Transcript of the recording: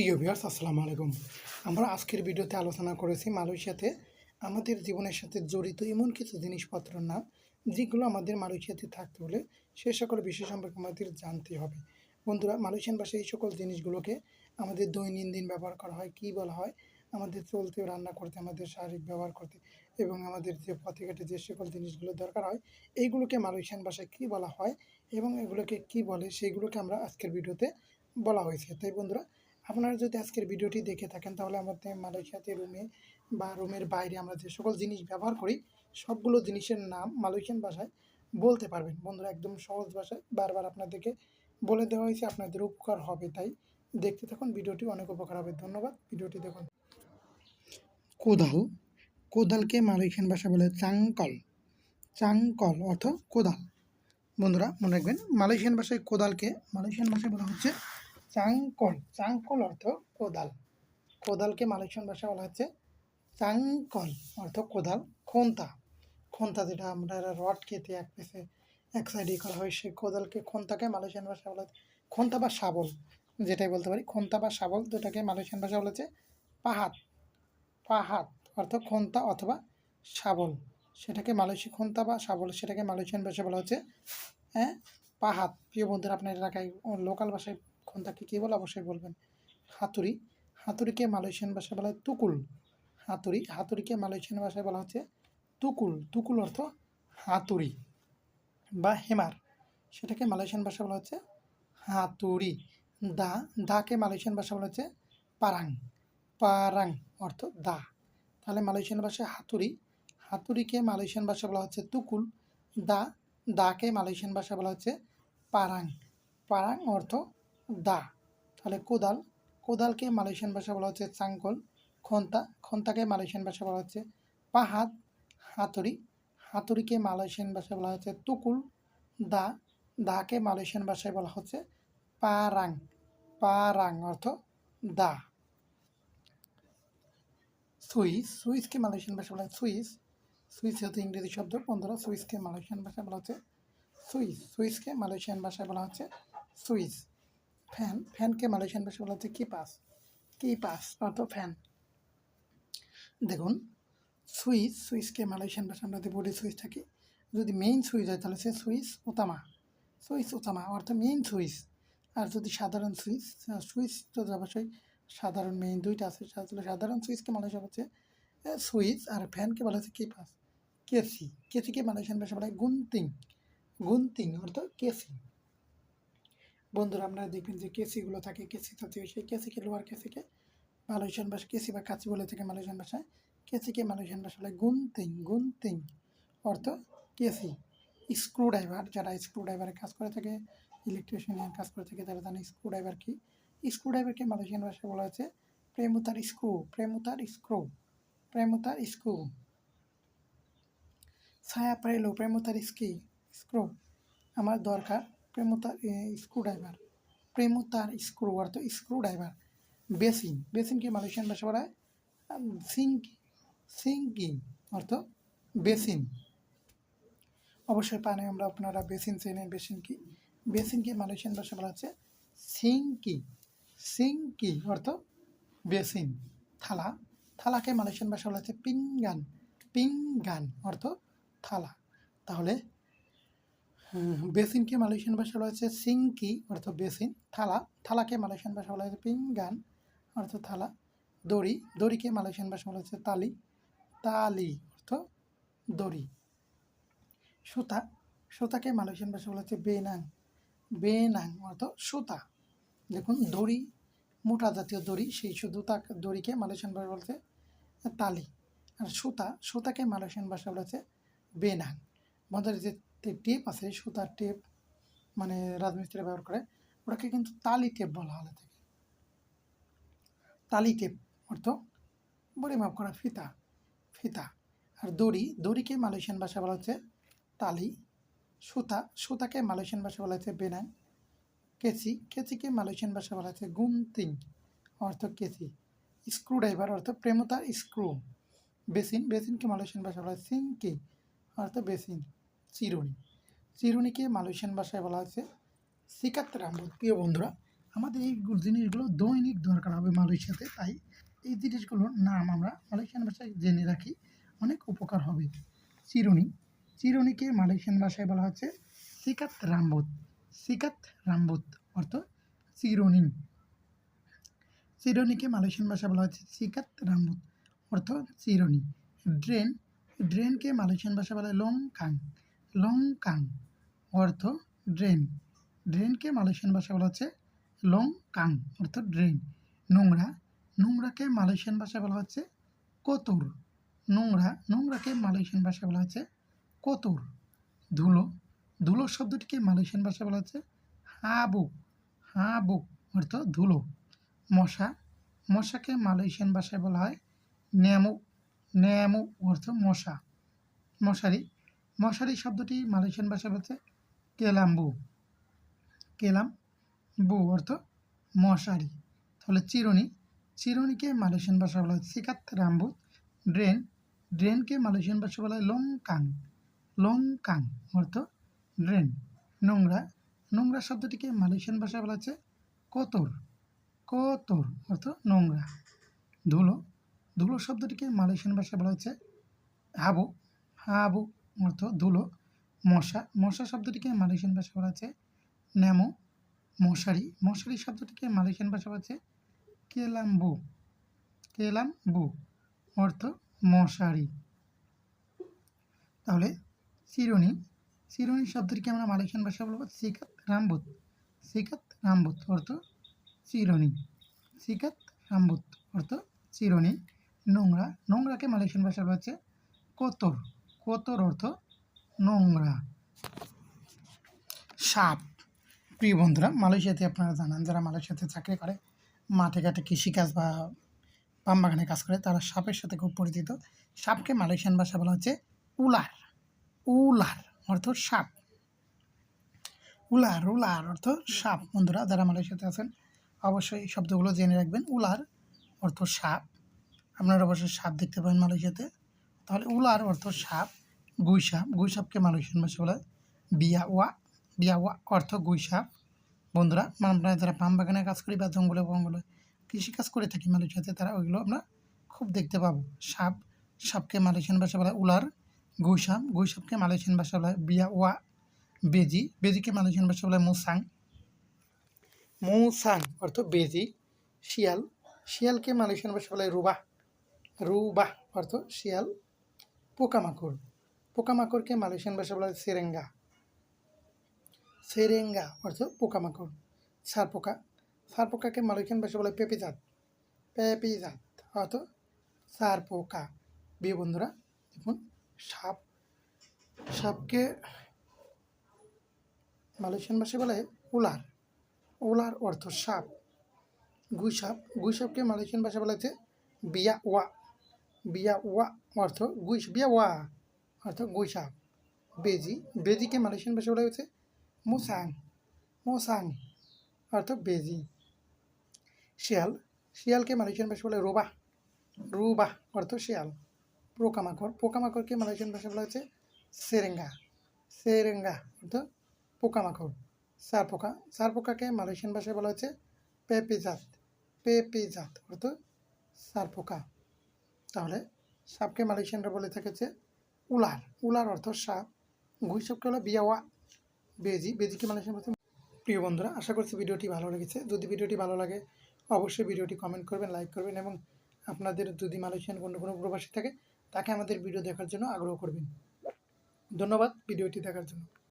প্রিয় ভিউয়ার্স, আসসালামু আলাইকুম। আমরা আজকের ভিডিওতে আলোচনা করেছি মালয়েশিয়াতে আমাদের জীবনের সাথে জড়িত এমন কিছু জিনিসপত্রের নাম, যেগুলো আমাদের মালয়েশিয়াতে থাকতে হলে সে সকল বিষয় সম্পর্কে আমাদের জানতে হবে। বন্ধুরা, মালয়েশিয়ান ভাষায় এই সকল জিনিসগুলোকে আমাদের দৈনন্দিন ব্যবহার করা হয়, কী বলা হয়, আমাদের চলতে, রান্না করতে, আমাদের শারীরিক ব্যবহার করতে এবং আমাদের যে পথে ঘাটে যে সকল জিনিসগুলো দরকার হয়, এইগুলোকে মালয়েশিয়ান ভাষায় কী বলা হয় এবং এগুলোকে কী বলে সেইগুলোকে আমরা আজকের ভিডিওতে বলা হয়েছে। তাই বন্ধুরা আপনারা যদি আজকের ভিডিওটি দেখে থাকেন, তাহলে আমাদের মালয়েশিয়াতে রুমে বা রুমের বাইরে আমরা যে সকল জিনিস ব্যবহার করি, সবগুলো জিনিসের নাম মালয়েশিয়ান ভাষায় বলতে পারবেন। বন্ধুরা, একদম সহজ ভাষায় বারবার আপনাদেরকে বলে দেওয়া হয়েছে, আপনাদের উপকার হবে তাই দেখতে থাকুন, ভিডিওটি অনেক উপকার হবে। ধন্যবাদ, ভিডিওটি দেখুন। কোদাল, কোদালকে মালয়েশিয়ান ভাষা বলে চাংকল চাংকল অর্থ কোদাল। বন্ধুরা, মনে রাখবেন, মালয়েশিয়ান ভাষায় কোদালকে মালয়েশিয়ান ভাষায় বলা হচ্ছে চাংকল চাংকল অর্থ কোদাল। কোদালকে মালয়েশিয়ান ভাষা বলা হচ্ছে চাংকল, অর্থ কোদাল, খন্তা। খন্তা যেটা আমরা রড কেটে এক পেসে এক সাইডে করা হয়, সেই কোদালকে খন্তাকে মালয়েশিয়ান ভাষা বলা হচ্ছে। খন্তা বা শাবল, যেটাই বলতে পারি। খন্তা বা শাবল দুটাকে মালয়েশিয়ান ভাষা বলা হচ্ছে পাহাত পাহাত অর্থ খন্তা অথবা শাবল। সেটাকে মালয়েশিয়া খন্তা বা শাবল, সেটাকে মালয়েশিয়ান ভাষায় বলা হচ্ছে হ্যাঁ? পাহাত প্রিয় বন্ধুরা, আপনার এলাকায় লোকাল ভাষায় খন্তাকে কী বলে? অবশ্যই বলবেন। হাতুড়ি। হাতুড়িকে মালয়েশিয়ান ভাষায় বলা হয় তুকুল। হাতুড়ি। হাতুড়িকে মালয়েশিয়ান ভাষায় বলা হচ্ছে তুকুল। তুকুল অর্থ হাতুড়ি বা হেমার। সেটাকে মালয়েশিয়ান ভাষায় বলা হচ্ছে হাতুড়ি। দা। দাকে মালয়েশিয়ান ভাষা বলা হচ্ছে পারাং। পারাং অর্থ দা। তাহলে মালয়েশিয়ান ভাষায় হাতুড়ি। হাতুড়িকে মালয়েশিয়ান ভাষা বলা হচ্ছে তুকুল। দা। দাকে মালয়েশিয়ান ভাষা বলা হচ্ছে পারাং। পারাং অর্থ দা। তাহলে কোদাল। কোদালকে মালয়েশিয়ান ভাষা বলা হচ্ছে চাঙ্কল। খন্তা। খন্তাকে মালয়েশিয়ান ভাষা বলা হচ্ছে পাহাত হাতুড়ি। হাতুড়িকে মালয়েশিয়ান ভাষায় বলা হচ্ছে তুকুল। দা। দাকে মালয়েশিয়ান ভাষায় বলা হচ্ছে পারাং। পারাং অর্থ দা। সুইস। সুইসকে মালয়েশিয়ান ভাষা বলা হয় সুইস। সুইস হচ্ছে ইংরেজি শব্দ, বন্ধুরা সুইসকে মালয়েশিয়ান ভাষায় বলা হচ্ছে সুইস। সুইসকে মালয়েশিয়ান ভাষায় বলা হচ্ছে সুইস। ফ্যান, ফ্যানকে মালয়েশিয়ান ভাষায় বলা হচ্ছে কিপাস। কিপাস অর্থ ফ্যান। দেখুন সুইচ সুইচকে মালয়েশিয়ান ভাষা আমরা বলি সুইচ থাকি, যদি মেইন সুইচ হয় তাহলে সে সুইচ ওতামা সুইচ ওতামা অর্থ মেইন সুইচ আর যদি সাধারণ সুইচ সুইচ তো অবশ্যই সাধারণ মেইন দুইটা আছে তাহলে সাধারণ সুইচকে মালয়েশিয়া হচ্ছে সুইচ আর ফ্যানকে বলা হচ্ছে কিপাস। কেসি। কেসিকে মালয়েশিয়ান ভাষা বলা হয় গুন্তিং। গুন্তিং অর্থাৎ কেসি। বন্ধুরা, আপনারা দেখবেন যে কেসিগুলো থাকে, কেসি জাতীয় সেই কেসিকে, লোয়ার কেসিকে, মালয়েশিয়ান ভাষা, কেসি বা কাচি বলে থাকে মালয়েশিয়ান ভাষায় কেসিকে মালয়েশিয়ান ভাষা বলে গুনতিং গুনতিং অর্থ, কেসি স্ক্রু ড্রাইভার যারা স্ক্রু ড্রাইভারের কাজ করে থাকে, ইলেকট্রিশিয়ান কাজ করে থাকে, তারা জানে স্ক্রু ড্রাইভার কি। স্ক্রু ড্রাইভারকে মালয়েশিয়ান ভাষায় বলা হচ্ছে প্রেমুতার স্ক্রু প্রেমুতার স্ক্রু প্রেমুতার স্ক্রু। ছায়া প্রেলো প্রেমুতার স্কি, স্ক্রু। আমার দরকার প্রেমতার স্ক্রু ড্রাইভার প্রেমতার স্ক্রু অর্থ স্ক্রু ড্রাইভার বেসিন বেসিনকে মালয়েশিয়ান ভাষা বলা হয়? সিঙ্ক সিঙ্কিং অর্থ বেসিন অবশ্যই পানে আমরা আপনারা বেসিন চেনেন বেসিন কি বেসিনকে মালয়েশিয়ান ভাষা বলা হচ্ছে? সিঙ্কি সিঙ্কি অর্থ বেসিন থালা, থালাকে মালয়েশিয়ান ভাষা বলা হচ্ছে পিঙ্গান। পিঙ্গান অর্থ থালা। তাহলে বেসিনকে মালয়েশিয়ান ভাষা বলা হচ্ছে সিঙ্কি অর্থ বেসিন, থালা। থালাকে মালয়েশিয়ান ভাষা বলা হচ্ছে পিঙ্গান, অর্থ থালা। দড়ি। দড়িকে মালয়েশিয়ান ভাষা বলা হচ্ছে তালি। তালি অর্থ দড়ি। সুতা। সুতাকে মালয়েশিয়ান ভাষা বলা হচ্ছে বেনাং। বেনাং অর্থ সুতা। দেখুন, দড়ি, মোটা জাতীয় দড়ি, সেই শুধু তা দড়িকে মালয়েশিয়ান ভাষা বলছে তালি। আর সুতা। সুতাকে মালয়েশিয়ান ভাষা বলা হচ্ছে বেনাং। আমাদের যে টেপ আছে, সুতার টেপ মানে রাজমিস্ত্রি ব্যবহার করে, ওটাকে কিন্তু তালি টেপ বলা হলে থাকে তালি টেপ অর্থ বড়ি মাপ করা, ফিতা ফিতা। আর দড়ি, দড়িকে মালয়েশিয়ান ভাষা বলা হচ্ছে তালি। সুতা, সুতাকে মালয়েশিয়ান ভাষা বলা হচ্ছে বেনাং। কেচি, কেচিকে মালয়েশিয়ান ভাষা বলা হচ্ছে গুনতিং, অর্থ কেচি। স্ক্রু ড্রাইভার অর্থ প্রেমতার স্ক্রু বেসিন, বেসিনকে মালয়েশিয়ান ভাষা বলা হয় সিঙ্কি অর্থ বেসিন। চিরুনি। চিরুনিকে মালয়েশিয়ান ভাষায় বলা হচ্ছে সিকাত রামবুদ প্রিয় বন্ধুরা, আমাদের এই জিনিসগুলো দৈনিক দরকার হবে মালয়েশিয়াতে, তাই এই জিনিসগুলোর নাম আমরা মালয়েশিয়ান ভাষায় জেনে রাখি, অনেক উপকার হবে। চিরুনি। চিরুনিকে মালয়েশিয়ান ভাষায় বলা হচ্ছে সিকাত রাম্বুত সিকাত রাম্বুত অর্থ চিরুনি। চিরুনিকে মালয়েশিয়ান ভাষায় বলা হচ্ছে সিকাত রাম্বুত অর্থ চিরুনি। ড্রেন। ড্রেনকে মালয়েশিয়ান ভাষায় বলা হয় লং কাং। লং কাং অর্থ ড্রেন। ড্রেনকে মালয়েশিয়ান ভাষায় বলা হচ্ছে লং কাং অর্থ ড্রেন। নোংরা, নোংরাকে মালয়েশিয়ান ভাষায় বলা হচ্ছে কতুর। নোংরা, নোংরাকে মালয়েশিয়ান ভাষায় বলা হচ্ছে কতুর। ধুলো ধুলো শব্দটিকে মালয়েশিয়ান ভাষায় বলা হচ্ছে হাবু। হাবু, অর্থ ধুলো। মশা, মশাকে মালয়েশিয়ান ভাষায় বলা হয় ন্যামুক ন্যামুক অর্থ মশা। মশারি মশারি শব্দটি মালয়েশিয়ান ভাষায় বলছে কেলাম্বু। কেলাম বু অর্থ মশারি। তাহলে চিরুনি। চিরুনিকে মালয়েশিয়ান ভাষা বলা হয় সিকাত রাম্বু ড্রেন। ড্রেনকে মালয়েশিয়ান ভাষা বলা হয় লং কাং লং কাং অর্থ ড্রেন। নোংরা। নোংরা শব্দটিকে মালয়েশিয়ান ভাষায় বলা হচ্ছে কোতর। কোতর অর্থ নোংরা। ধুলো। ধুলো শব্দটিকে মালয়েশিয়ান ভাষায় বলা হচ্ছে হাবু। হাবু। অর্থ ধুলো মশা। মশা শব্দটিকে মালয়েশিয়ান ভাষা বলা হচ্ছে নেমো। মশারি। মশারি শব্দটিকে মালয়েশিয়ান ভাষা বলা হচ্ছে কেলাম্বু। কেলাম্বু অর্থ মশারি। তাহলে চিরুনি। চিরুনি শব্দটিকে আমরা মালয়েশিয়ান ভাষা বলব সিকাত রামবুত। সিকাত রামবুত অর্থ চিরুনি। সিকাত রামবুত অর্থ চিরুনি। নোংরা। নোংরাকে মালয়েশিয়ান ভাষা বলা হচ্ছে কোতর। কোতর অর্থ? নোংরা। সাপ। প্রিয় বন্ধুরা, মালয়েশিয়াতে আপনারা জানান, যারা মালয়েশিয়াতে চাকরি করে, মাঠে ঘাটে কৃষিকাজ বা পাম বাগানে কাজ করে, তারা সাপের সাথে খুব পরিচিত। সাপকে মালয়েশিয়ান ভাষা বলা হচ্ছে উলার। উলার অর্থ সাপ। উলার উলার অর্থ সাপ। বন্ধুরা, যারা মালয়েশিয়াতে আছেন, অবশ্যই শব্দগুলো জেনে রাখবেন। উলার অর্থ সাপ। আপনারা অবশ্যই সাপ দেখতে পাবেন মালয়েশিয়াতে। তাহলে উলার অর্থ সাপ। গুই সাপ গুই সাপকে মালয়েশিয়ান ভাষা বলা বিয়া ওয়া বিয়া ওয়া অর্থ গুই সাপ বন্ধুরা, আমরা যারা পাম বাগানে কাজ করি বা জঙ্গলে বঙ্গলে কৃষিকাজ করে থাকি মালয়েশিয়াতে তারা ওইগুলো আমরা খুব দেখতে পাবো। সাপ, সাপকে মালয়েশিয়ান ভাষা বলা উলার। গুই সাপ গুই সাপকে মালয়েশিয়ান ভাষা বলা বিয়া ওয়া বেজি, বেজিকে মালয়েশিয়ান ভাষা বলা মুসাং। মুসাং অর্থ বেজি, শিয়াল। শিয়ালকে মালয়েশিয়ান ভাষা বলা রুবাহ। রুবাহ অর্থ শিয়াল। পোকামাকড়। পোকামাকড়কে মালয়েশিয়ান ভাষা বলা হয় সেরেঙ্গা। সেরেঙ্গা অর্থ পোকামাকড়। সার পোকা সার পোকাকে মালয়েশিয়ান ভাষা বলা হয় পেপিজাত। পেপিজাত অর্থ সার পোকা বিয়ে বন্ধুরা, দেখুন, সাপ। সাপকে মালয়েশিয়ান ভাষায় বলা উলার। উলার অর্থ সাপ। গুই সাপ। গুই সাপকে মালয়েশিয়ান ভাষা বলা হচ্ছে বিয়া ওয়া বিয়া ওয়া অর্থ গুই বিয়া ওয়া অর্থ গুই বেজি, বেজিকে মালয়েশিয়ান ভাষা বলা হচ্ছে মুসাং মুসাং অর্থ বেজি। শিয়াল, শিয়ালকে মালয়েশিয়ান ভাষা বলে রুবাহ রুবাহ অর্থ শিয়াল। পোকামাকড়, পোকামাকড়কে মালয়েশিয়ান ভাষা বলা হচ্ছে সেরেঙ্গা সেরেঙ্গা অর্থ পোকামাকড়। সার পোকা, সার পোকাকে মালয়েশিয়ান ভাষায় বলা হচ্ছে পেপিজাত পেপিজাত অর্থ সার পোকা। তাহলে সাপকে মালয়েশিয়ানরা বলে থাকেছে উলার। উলার অর্থ সাপ ঘুই সাপকে হলো বিয়াওয়া। বেজি বেজিকে মালয়েশিয়ান ভাষায় প্রিয় বন্ধুরা, আশা করছি ভিডিওটি ভালো লেগেছে। যদি ভিডিওটি ভালো লাগে, অবশ্যই ভিডিওটি কমেন্ট করবেন লাইক করবেন এবং আপনাদের যদি মালয়েশিয়ান কোনো কোনো প্রবাসী থাকে, তাকে আমাদের ভিডিও দেখার জন্য আগ্রহ করবেন। ধন্যবাদ ভিডিওটি দেখার জন্য।